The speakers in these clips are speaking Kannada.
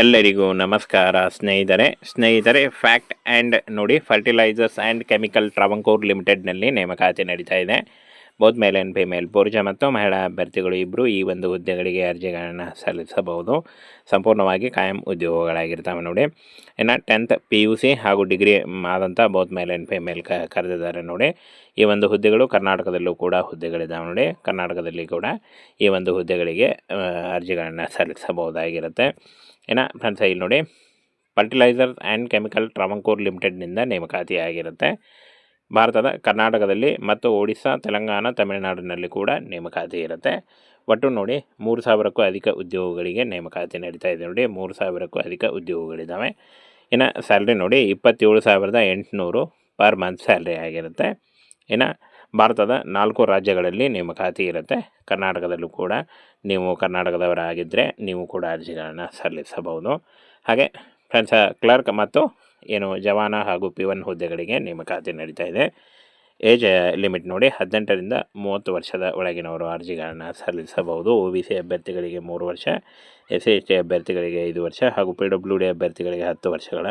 ಎಲ್ಲರಿಗೂ ನಮಸ್ಕಾರ ಸ್ನೇಹಿತರೆ. ಸ್ನೇಹಿತರೆ, ಫ್ಯಾಕ್ಟ್ ಆ್ಯಂಡ್ ನೋಡಿ, ಫರ್ಟಿಲೈಸರ್ಸ್ ಆ್ಯಂಡ್ ಕೆಮಿಕಲ್ ಟ್ರಾವಂಕೂರ್ ಲಿಮಿಟೆಡ್ನಲ್ಲಿ ನೇಮಕಾತಿ ನಡೀತಾ ಇದೆ. ಬೋತ್ ಮೇಲ್ ಆ್ಯಂಡ್ ಫಿಮೇಲ್ ಪುರುಷ ಮತ್ತು ಮಹಿಳಾ ಅಭ್ಯರ್ಥಿಗಳು ಇಬ್ಬರು ಈ ಒಂದು ಹುದ್ದೆಗಳಿಗೆ ಅರ್ಜಿಗಳನ್ನು ಸಲ್ಲಿಸಬಹುದು. ಸಂಪೂರ್ಣವಾಗಿ ಕಾಯಂ ಉದ್ಯೋಗಗಳಾಗಿರ್ತವೆ ನೋಡಿ. ಇನ್ನು ಟೆಂತ್ ಪಿ ಯು ಸಿ ಹಾಗೂ ಡಿಗ್ರಿ ಆದಂಥ ಬೋತ್ ಮೇಲ್ ಆ್ಯಂಡ್ ಫಿಮೇಲ್ ಕ, ಕರೆದಿದ್ದಾರೆ ನೋಡಿ. ಈ ಒಂದು ಹುದ್ದೆಗಳು ಕರ್ನಾಟಕದಲ್ಲೂ ಕೂಡ ಹುದ್ದೆಗಳಿದ್ದಾವೆ ನೋಡಿ. ಕರ್ನಾಟಕದಲ್ಲಿ ಕೂಡ ಈ ಒಂದು ಹುದ್ದೆಗಳಿಗೆ ಅರ್ಜಿಗಳನ್ನು ಸಲ್ಲಿಸಬಹುದಾಗಿರುತ್ತೆ. ಇನ್ನು ಫ್ರೆಂಡ್ಸ್, ಇಲ್ಲಿ ನೋಡಿ. ಫರ್ಟಿಲೈಸರ್ಸ್ ಆ್ಯಂಡ್ ಕೆಮಿಕಲ್ ಟ್ರಾವಂಕೂರ್ ಲಿಮಿಟೆಡ್ನಿಂದ ನೇಮಕಾತಿ ಆಗಿರುತ್ತೆ. ಭಾರತದ, ಕರ್ನಾಟಕದಲ್ಲಿ ಮತ್ತು ಒಡಿಸ್ಸಾ ತೆಲಂಗಾಣ, ತಮಿಳುನಾಡಿನಲ್ಲಿ ಕೂಡ ನೇಮಕಾತಿ ಇರುತ್ತೆ. ಒಟ್ಟು ನೋಡಿ, ಮೂರು ಸಾವಿರಕ್ಕೂ ಅಧಿಕ ಉದ್ಯೋಗಗಳಿಗೆ ನೇಮಕಾತಿ ನಡೀತಾ ಇದೆ ನೋಡಿ. ಮೂರು ಸಾವಿರಕ್ಕೂ ಅಧಿಕ ಉದ್ಯೋಗಗಳಿದ್ದಾವೆ ಇನ್ನು ಸ್ಯಾಲ್ರಿ ನೋಡಿ, ಇಪ್ಪತ್ತೇಳು ಸಾವಿರದ ಎಂಟುನೂರು ಪರ್ ಮಂತ್ ಸ್ಯಾಲ್ರಿ ಆಗಿರುತ್ತೆ. ಇನ್ನು ಭಾರತದ ನಾಲ್ಕು ರಾಜ್ಯಗಳಲ್ಲಿ ನೇಮಕಾತಿ ಇರುತ್ತೆ. ಕರ್ನಾಟಕದಲ್ಲೂ ಕೂಡ ನೀವು ಕರ್ನಾಟಕದವರಾಗಿದ್ದರೆ ನೀವು ಕೂಡ ಅರ್ಜಿಗಳನ್ನು ಸಲ್ಲಿಸಬಹುದು. ಹಾಗೆ ಫ್ರೆಂಡ್ಸ್ ಕ್ಲರ್ಕ್ ಮತ್ತು ಏನು ಜವಾನ ಹಾಗೂ ಪಿ ಒನ್ ಹುದ್ದೆಗಳಿಗೆ ನೇಮಕಾತಿ ನಡೀತಾ ಇದೆ. ಏಜ್ ಲಿಮಿಟ್ ನೋಡಿ ಹದಿನೆಂಟರಿಂದ ಮೂವತ್ತು ವರ್ಷದ ಒಳಗಿನವರು ಅರ್ಜಿಗಳನ್ನು ಸಲ್ಲಿಸಬಹುದು. ಒ ಬಿ ಸಿ ಅಭ್ಯರ್ಥಿಗಳಿಗೆ ಮೂರು ವರ್ಷ, ಎಸ್ ಸಿ ಎಸ್ ಟಿ ಅಭ್ಯರ್ಥಿಗಳಿಗೆ ಐದು ವರ್ಷ ಹಾಗೂ ಪಿ ಡಬ್ಲ್ಯೂ ಡಿ ಅಭ್ಯರ್ಥಿಗಳಿಗೆ ಹತ್ತು ವರ್ಷಗಳ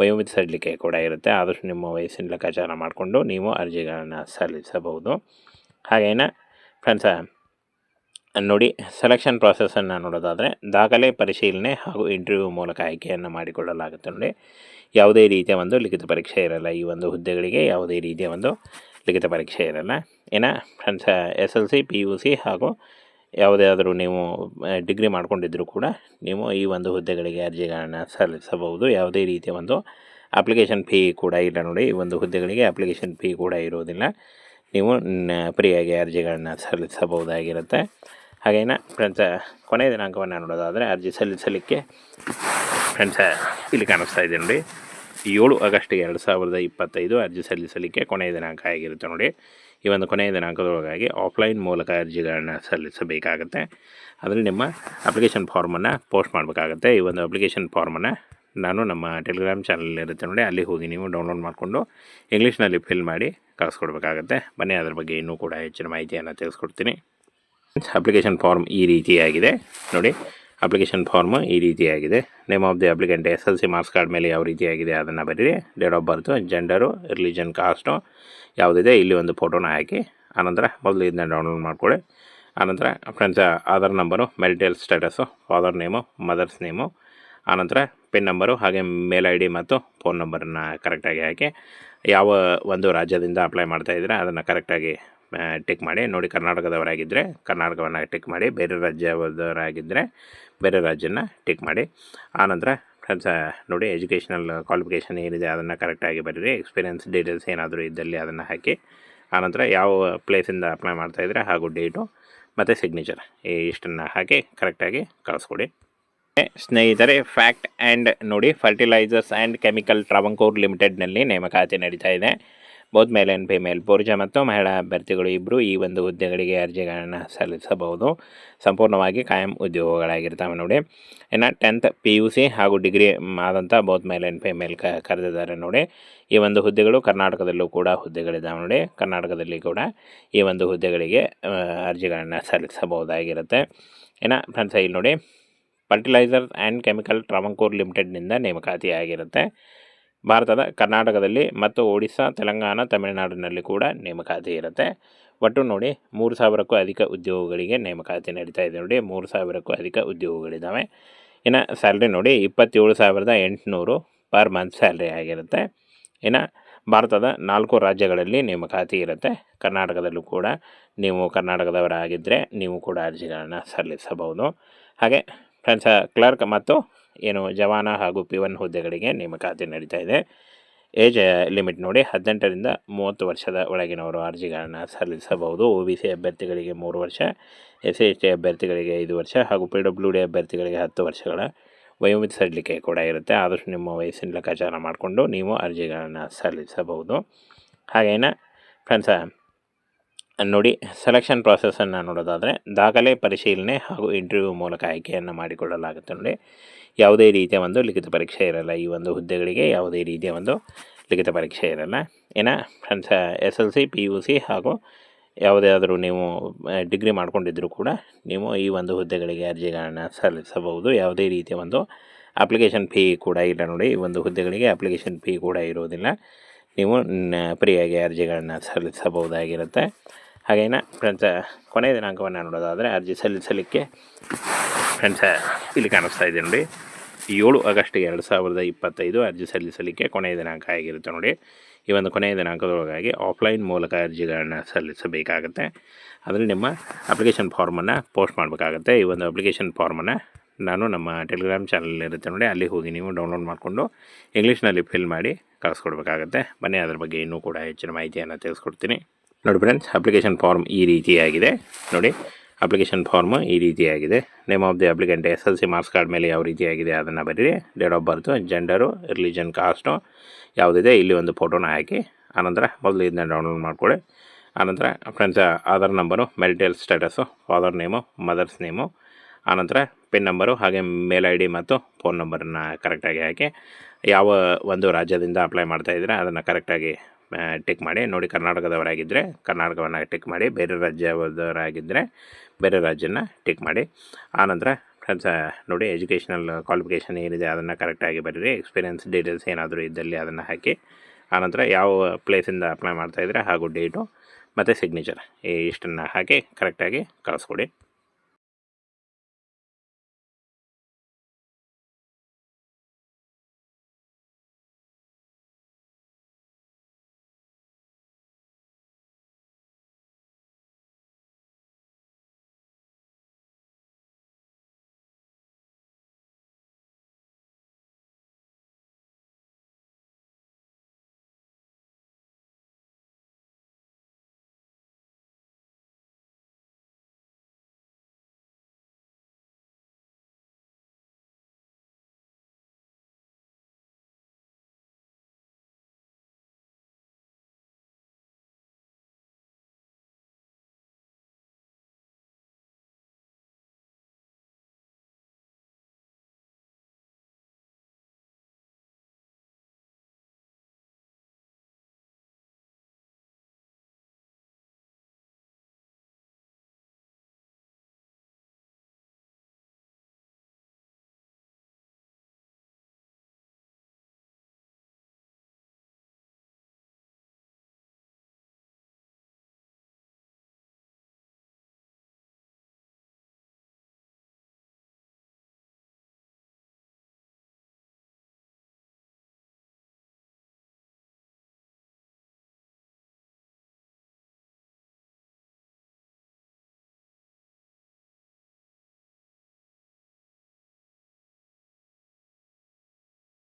ವಯೋಮಿತಿ ಸಡಿಲಿಕೆ ಕೂಡ ಇರುತ್ತೆ. ಆದಷ್ಟು ನಿಮ್ಮ ವಯಸ್ಸಿನ ಲೆಕ್ಕಾಚಾರ ಮಾಡಿಕೊಂಡು ನೀವು ಅರ್ಜಿಗಳನ್ನು ಸಲ್ಲಿಸಬಹುದು. ಹಾಗೇನ ಫ್ರೆಂಡ್ಸ, ನೋಡಿ ಸೆಲೆಕ್ಷನ್ ಪ್ರಾಸೆಸನ್ನು ನೋಡೋದಾದರೆ ದಾಖಲೆ ಪರಿಶೀಲನೆ ಹಾಗೂ ಇಂಟರ್ವ್ಯೂ ಮೂಲಕ ಆಯ್ಕೆಯನ್ನು ಮಾಡಿಕೊಳ್ಳಲಾಗುತ್ತೆ ನೋಡಿ. ಯಾವುದೇ ರೀತಿಯ ಒಂದು ಲಿಖಿತ ಪರೀಕ್ಷೆ ಇರಲ್ಲ. ಈ ಒಂದು ಹುದ್ದೆಗಳಿಗೆ ಯಾವುದೇ ರೀತಿಯ ಒಂದು ಲಿಖಿತ ಪರೀಕ್ಷೆ ಇರಲ್ಲ. ಏನ, friends S L C P U C ಹಾಗೂ ಯಾವುದೇ ಆದರೂ ನೀವು ಡಿಗ್ರಿ ಮಾಡಿಕೊಂಡಿದ್ದರೂ ಕೂಡ ನೀವು ಈ ಒಂದು ಹುದ್ದೆಗಳಿಗೆ ಅರ್ಜಿಗಳನ್ನು ಸಲ್ಲಿಸಬಹುದು. ಯಾವುದೇ ರೀತಿಯ ಒಂದು ಅಪ್ಲಿಕೇಶನ್ ಫೀ ಕೂಡ ಇಲ್ಲ ನೋಡಿ. ಈ ಒಂದು ಹುದ್ದೆಗಳಿಗೆ ಅಪ್ಲಿಕೇಶನ್ ಫೀ ಕೂಡ ಇರೋದಿಲ್ಲ ನೀವು ಫ್ರೀಯಾಗಿ ಅರ್ಜಿಗಳನ್ನು ಸಲ್ಲಿಸಬಹುದಾಗಿರುತ್ತೆ. ಹಾಗೇನ, ಫ್ರೆಂಡ್ಸ, ಕೊನೆಯ ದಿನಾಂಕವನ್ನು ನೋಡೋದಾದರೆ ಅರ್ಜಿ ಸಲ್ಲಿಸಲಿಕ್ಕೆ, ಫ್ರೆಂಡ್ಸ, ಇಲ್ಲಿ ಕಾಣಿಸ್ತಾ ಇದೆ ನೋಡಿ. ಏಳು ಆಗಸ್ಟ್ ಎರಡು ಸಾವಿರದ ಇಪ್ಪತ್ತೈದು ಅರ್ಜಿ ಸಲ್ಲಿಸಲಿಕ್ಕೆ ಕೊನೆಯ ದಿನಾಂಕ ಆಗಿರುತ್ತೆ ನೋಡಿ. ಈ ಒಂದು ಕೊನೆಯ ದಿನಾಂಕದೊಳಗಾಗಿ ಆಫ್ಲೈನ್ ಮೂಲಕ ಅರ್ಜಿಗಳನ್ನು ಸಲ್ಲಿಸಬೇಕಾಗುತ್ತೆ. ಅದರಲ್ಲಿ ನಿಮ್ಮ ಅಪ್ಲಿಕೇಶನ್ ಫಾರ್ಮನ್ನು ಪೋಸ್ಟ್ ಮಾಡಬೇಕಾಗುತ್ತೆ. ಈ ಒಂದು ಅಪ್ಲಿಕೇಶನ್ ಫಾರ್ಮನ್ನು ನಾನು ನಮ್ಮ ಟೆಲಿಗ್ರಾಮ್ ಚಾನಲ್ ಇರುತ್ತೆ ನೋಡಿ. ಅಲ್ಲಿ ಹೋಗಿ ನೀವು ಡೌನ್ಲೋಡ್ ಮಾಡಿಕೊಂಡು ಇಂಗ್ಲೀಷ್ನಲ್ಲಿ ಫಿಲ್ ಮಾಡಿ ಕಳಿಸ್ಕೊಡ್ಬೇಕಾಗತ್ತೆ. ಬನ್ನಿ, ಅದ್ರ ಬಗ್ಗೆ ಇನ್ನೂ ಕೂಡ ಹೆಚ್ಚಿನ ಮಾಹಿತಿಯನ್ನು ತಿಳಿಸ್ಕೊಡ್ತೀನಿ. ಅಪ್ಲಿಕೇಶನ್ ಫಾರ್ಮ್ ಈ ರೀತಿಯಾಗಿದೆ ನೋಡಿ. ಅಪ್ಲಿಕೇಶನ್ ಫಾರ್ಮ್ ಈ ರೀತಿಯಾಗಿದೆ. Name of the applicant S L C marks card ಮೇಲೆ ಯಾವ ರೀತಿಯಾಗಿದೆ ಅದನ್ನು ಬರೀರಿ. Date of birth gender religion caste ಯಾವುದಿದೆ ಇಲ್ಲಿ ಒಂದು ಫೋಟೋನ ಹಾಕಿ. ಆನಂತರ ಮೊದಲು ಇದನ್ನ ಡೌನ್ಲೋಡ್ ಮಾಡಿಕೊಳ್ಳಿ. ಆನಂತರ friends Aadhaar number marital status father name mother's name ಆನಂತರ ಪಿನ್ ನಂಬರು ಹಾಗೆ ಮೇಲ್ ಐ ಡಿ ಮತ್ತು ಫೋನ್ ನಂಬರನ್ನು ಕರೆಕ್ಟಾಗಿ ಹಾಕಿ. ಯಾವ ಒಂದು ರಾಜ್ಯದಿಂದ ಅಪ್ಲೈ ಮಾಡ್ತಾ ಇದ್ದೀರಾ ಅದನ್ನು ಕರೆಕ್ಟಾಗಿ ಟಿಕ್ ಮಾಡಿ, ನೋಡಿ ಕರ್ನಾಟಕದವರಾಗಿದ್ದರೆ ಕರ್ನಾಟಕವನ್ನು ಟಿಕ್ ಮಾಡಿ, ಬೇರೆ ರಾಜ್ಯದವರಾಗಿದ್ದರೆ ಬೇರೆ ರಾಜ್ಯನ ಟಿಕ್ ಮಾಡಿ. ಆನಂತರ ನೋಡಿ ಎಜುಕೇಷನಲ್ ಕ್ವಾಲಿಫಿಕೇಷನ್ ಏನಿದೆ ಅದನ್ನು ಕರೆಕ್ಟಾಗಿ ಬರೀರಿ ಎಕ್ಸ್ಪೀರಿಯನ್ಸ್ ಡೀಟೇಲ್ಸ್ ಏನಾದರೂ ಇದ್ದಲ್ಲಿ ಅದನ್ನು ಹಾಕಿ. ಆನಂತರ ಯಾವ ಪ್ಲೇಸಿಂದ ಅಪ್ಲೈ ಮಾಡ್ತಾಯಿದ್ರೆ ಹಾಗೂ ಡೇಟು ಮತ್ತು ಸಿಗ್ನೇಚರ್ ಇಷ್ಟನ್ನು ಹಾಕಿ ಕರೆಕ್ಟಾಗಿ ಕಳಿಸ್ಕೊಡಿ. ಸ್ನೇಹಿತರೆ ಫ್ಯಾಕ್ಟ್ ಆ್ಯಂಡ್ ನೋಡಿ ಫರ್ಟಿಲೈಸರ್ಸ್ ಆ್ಯಂಡ್ ಕೆಮಿಕಲ್ ಟ್ರಾವಂಕೋರ್ ಲಿಮಿಟೆಡ್ನಲ್ಲಿ ನೇಮಕಾತಿ ನಡೀತಾ ಇದೆ. ಬೋತ್ ಮೇಲ್ ಆ್ಯಂಡ್ ಫಿಮೇಲ್ ಪುರುಷ ಮತ್ತು ಮಹಿಳಾ ಅಭ್ಯರ್ಥಿಗಳು ಇಬ್ಬರು ಈ ಒಂದು ಹುದ್ದೆಗಳಿಗೆ ಅರ್ಜಿಗಳನ್ನು ಸಲ್ಲಿಸಬಹುದು. ಸಂಪೂರ್ಣವಾಗಿ ಕಾಯಂ ಉದ್ಯೋಗಗಳಾಗಿರ್ತವೆ ನೋಡಿ. ಇನ್ನು ಟೆಂತ್ ಪಿ ಯು ಸಿ ಹಾಗೂ ಡಿಗ್ರಿ ಆದಂಥ ಬೋತ್ ಮೇಲ್ ಆ್ಯಂಡ್ ಫಿಮೇಲ್ ಕ ಕರೆದಿದ್ದಾರೆ ನೋಡಿ. ಈ ಒಂದು ಹುದ್ದೆಗಳು ಕರ್ನಾಟಕದಲ್ಲೂ ಕೂಡ ಹುದ್ದೆಗಳಿದ್ದಾವೆ ನೋಡಿ. ಕರ್ನಾಟಕದಲ್ಲಿ ಕೂಡ ಈ ಒಂದು ಹುದ್ದೆಗಳಿಗೆ ಅರ್ಜಿಗಳನ್ನು ಸಲ್ಲಿಸಬಹುದಾಗಿರುತ್ತೆ. ಇನ್ನು ಫ್ರೆಂಡ್ಸ್ ಇಲ್ಲಿ ನೋಡಿ. ಫರ್ಟಿಲೈಸರ್ ಆ್ಯಂಡ್ ಕೆಮಿಕಲ್ ಟ್ರಾವಂಕೂರ್ ಲಿಮಿಟೆಡ್ನಿಂದ ನೇಮಕಾತಿ ಆಗಿರುತ್ತೆ ಭಾರತದ ಕರ್ನಾಟಕದಲ್ಲಿ ಮತ್ತು ಒಡಿಸ್ಸಾ, ತೆಲಂಗಾಣ, ತಮಿಳುನಾಡಿನಲ್ಲಿ ಕೂಡ ನೇಮಕಾತಿ ಇರುತ್ತೆ. ಒಟ್ಟು ನೋಡಿ, ಮೂರು ಸಾವಿರಕ್ಕೂ ಅಧಿಕ ಉದ್ಯೋಗಗಳಿಗೆ ನೇಮಕಾತಿ ನಡೀತಾ ಇದೆ ನೋಡಿ, ಮೂರು ಸಾವಿರಕ್ಕೂ ಅಧಿಕ ಉದ್ಯೋಗಗಳಿದ್ದಾವೆ ಇನ್ನು ಸ್ಯಾಲ್ರಿ ನೋಡಿ, ಇಪ್ಪತ್ತೇಳು ಸಾವಿರದ ಎಂಟುನೂರು ಪರ್ ಮಂತ್ ಸ್ಯಾಲ್ರಿ ಆಗಿರುತ್ತೆ. ಇನ್ನು ಭಾರತದ ನಾಲ್ಕು ರಾಜ್ಯಗಳಲ್ಲಿ ನೇಮಕಾತಿ ಇರುತ್ತೆ. ಕರ್ನಾಟಕದಲ್ಲೂ ಕೂಡ ನೀವು ಕರ್ನಾಟಕದವರಾಗಿದ್ದರೆ ನೀವು ಕೂಡ ಅರ್ಜಿಗಳನ್ನು ಸಲ್ಲಿಸಬಹುದು. ಹಾಗೆ ಫ್ರೆಂಡ್ಸ, ಕ್ಲರ್ಕ್ ಮತ್ತು ಏನು ಜವಾನ ಹಾಗೂ ಪಿ ಒನ್ ಹುದ್ದೆಗಳಿಗೆ ನೇಮಕಾತಿ ನಡೀತಾ ಇದೆ. ಏಜ್ ಲಿಮಿಟ್ ನೋಡಿ ಹದಿನೆಂಟರಿಂದ ಮೂವತ್ತು ವರ್ಷದ ಒಳಗಿನವರು ಅರ್ಜಿಗಳನ್ನು ಸಲ್ಲಿಸಬಹುದು. ಒ ಬಿ ಸಿ ಅಭ್ಯರ್ಥಿಗಳಿಗೆ ಮೂರು ವರ್ಷ, ಎಸ್ ಸಿ ಎಸ್ ಟಿ ಅಭ್ಯರ್ಥಿಗಳಿಗೆ ಐದು ವರ್ಷ ಹಾಗೂ ಪಿ ಡಬ್ಲ್ಯೂ ಡಿ ಅಭ್ಯರ್ಥಿಗಳಿಗೆ ಹತ್ತು ವರ್ಷಗಳ ವಯೋಮಿತಿ ಸಡಿಲಿಕೆ ಕೂಡ ಇರುತ್ತೆ. ಆದಷ್ಟು ನಿಮ್ಮ ವಯಸ್ಸಿನ ಲೆಕ್ಕಾಚಾರ ಮಾಡಿಕೊಂಡು ನೀವು ಅರ್ಜಿಗಳನ್ನು ಸಲ್ಲಿಸಬಹುದು. ಹಾಗೇನ ಫ್ರೆಂಡ್ಸ, ನೋಡಿ ಸೆಲೆಕ್ಷನ್ ಪ್ರಾಸೆಸನ್ನು ನೋಡೋದಾದರೆ ದಾಖಲೆ ಪರಿಶೀಲನೆ ಹಾಗೂ ಇಂಟರ್ವ್ಯೂ ಮೂಲಕ ಆಯ್ಕೆಯನ್ನು ಮಾಡಿಕೊಳ್ಳಲಾಗುತ್ತೆ ನೋಡಿ. ಯಾವುದೇ ರೀತಿಯ ಒಂದು ಲಿಖಿತ ಪರೀಕ್ಷೆ ಇರಲ್ಲ. ಈ ಒಂದು ಹುದ್ದೆಗಳಿಗೆ ಯಾವುದೇ ರೀತಿಯ ಒಂದು ಲಿಖಿತ ಪರೀಕ್ಷೆ ಇರಲ್ಲ. ಇನ್ನು friends, S L C, P U C ಹಾಗೂ ಯಾವುದಾದರೂ ನೀವು ಡಿಗ್ರಿ ಮಾಡ್ಕೊಂಡಿದ್ದರೂ ಕೂಡ ನೀವು ಈ ಒಂದು ಹುದ್ದೆಗಳಿಗೆ ಅರ್ಜಿಗಳನ್ನು ಸಲ್ಲಿಸಬಹುದು. ಯಾವುದೇ ರೀತಿಯ ಒಂದು ಅಪ್ಲಿಕೇಶನ್ ಫೀ ಕೂಡ ಇಲ್ಲ ನೋಡಿ. ಈ ಒಂದು ಹುದ್ದೆಗಳಿಗೆ ಅಪ್ಲಿಕೇಶನ್ ಫೀ ಕೂಡ ಇರುವುದಿಲ್ಲ. ನೀವು ಫ್ರೀಯಾಗಿ ಅರ್ಜಿಗಳನ್ನು ಸಲ್ಲಿಸಬಹುದಾಗಿರುತ್ತೆ. ಹಾಗೇನ ಫ್ರೆಂಡ್ಸ ಕೊನೆಯ ದಿನಾಂಕವನ್ನು ನೋಡೋದಾದರೆ ಅರ್ಜಿ ಸಲ್ಲಿಸಲಿಕ್ಕೆ ಫ್ರೆಂಡ್ಸ ಇಲ್ಲಿ ಕಾಣಿಸ್ತಾ ಇದೆ ನೋಡಿ. ಏಳು ಆಗಸ್ಟ್ ಎರಡು ಸಾವಿರದ ಇಪ್ಪತ್ತೈದು ಅರ್ಜಿ ಸಲ್ಲಿಸಲಿಕ್ಕೆ ಕೊನೆಯ ದಿನಾಂಕ ಆಗಿರುತ್ತೆ ನೋಡಿ. ಈ ಒಂದು ಕೊನೆಯ ದಿನಾಂಕದೊಳಗಾಗಿ ಆಫ್ಲೈನ್ ಮೂಲಕ ಅರ್ಜಿಗಳನ್ನು ಸಲ್ಲಿಸಬೇಕಾಗತ್ತೆ. ಅದರಲ್ಲಿ ನಿಮ್ಮ ಅಪ್ಲಿಕೇಶನ್ ಫಾರ್ಮನ್ನು ಪೋಸ್ಟ್ ಮಾಡಬೇಕಾಗತ್ತೆ. ಈ ಒಂದು ಅಪ್ಲಿಕೇಶನ್ ಫಾರ್ಮನ್ನು ನಾನು ನಮ್ಮ ಟೆಲಿಗ್ರಾಮ್ ಚಾನಲ್ ಇರುತ್ತೆ ನೋಡಿ. ಅಲ್ಲಿ ಹೋಗಿ ನೀವು ಡೌನ್ಲೋಡ್ ಮಾಡಿಕೊಂಡು ಇಂಗ್ಲೀಷ್ನಲ್ಲಿ ಫಿಲ್ ಮಾಡಿ ಕಳಿಸ್ಕೊಡ್ಬೇಕಾಗತ್ತೆ. ಬನ್ನಿ, ಅದ್ರ ಬಗ್ಗೆ ಇನ್ನೂ ಕೂಡ ಹೆಚ್ಚಿನ ಮಾಹಿತಿಯನ್ನು ತಿಳಿಸ್ಕೊಡ್ತೀನಿ. ನೋಡಿ ಫ್ರೆಂಡ್ಸ್ ಅಪ್ಲಿಕೇಶನ್ ಫಾರ್ಮ್ ಈ ರೀತಿಯಾಗಿದೆ. ನೋಡಿ ಅಪ್ಲಿಕೇಶನ್ ಫಾರ್ಮ್ ಈ ರೀತಿಯಾಗಿದೆ. Name of the applicant S L C marks card ಮೇಲೆ ಯಾವ ರೀತಿಯಾಗಿದೆ ಅದನ್ನು ಬರೀರಿ. Date of birth gender religion caste ಯಾವುದಿದೆ, ಇಲ್ಲಿ ಒಂದು ಫೋಟೋನ ಹಾಕಿ. ಆನಂತರ ಮೊದಲು ಇದನ್ನ ಡೌನ್ಲೋಡ್ ಮಾಡಿಕೊಳ್ಳಿ. ಆನಂತರ friends Aadhaar number marital status father name mother's name ಆನಂತರ ಪಿನ್ ನಂಬರು ಹಾಗೆ ಮೇಲ್ ಐ ಡಿ ಮತ್ತು ಫೋನ್ ನಂಬರನ್ನು ಕರೆಕ್ಟಾಗಿ ಹಾಕಿ. ಯಾವ ಒಂದು ರಾಜ್ಯದಿಂದ ಅಪ್ಲೈ ಮಾಡ್ತಾ ಇದ್ದೀರಾ ಅದನ್ನು ಕರೆಕ್ಟಾಗಿ ಟಿಕ್ ಮಾಡಿ, ನೋಡಿ ಕರ್ನಾಟಕದವರಾಗಿದ್ದರೆ ಕರ್ನಾಟಕವನ್ನು ಟಿಕ್ ಮಾಡಿ, ಬೇರೆ ರಾಜ್ಯದವರಾಗಿದ್ದರೆ ಬೇರೆ ರಾಜ್ಯನ ಟಿಕ್ ಮಾಡಿ. ಆನಂತರ ಫ್ರೆಂಡ್ಸ್ ನೋಡಿ ಎಜುಕೇಷನಲ್ ಕ್ವಾಲಿಫಿಕೇಷನ್ ಏನಿದೆ ಅದನ್ನು ಕರೆಕ್ಟಾಗಿ ಬರೀರಿ ಎಕ್ಸ್ಪೀರಿಯನ್ಸ್ ಡೀಟೇಲ್ಸ್ ಏನಾದರೂ ಇದ್ದಲ್ಲಿ ಅದನ್ನು ಹಾಕಿ. ಆನಂತರ ಯಾವ ಪ್ಲೇಸಿಂದ ಅಪ್ಲೈ ಮಾಡ್ತಾಯಿದ್ರೆ ಹಾಗೂ ಡೇಟು ಮತ್ತು ಸಿಗ್ನೇಚರ್ ಈ ಇಷ್ಟನ್ನು ಹಾಕಿ ಕರೆಕ್ಟಾಗಿ ಕಳಿಸ್ಕೊಡಿ.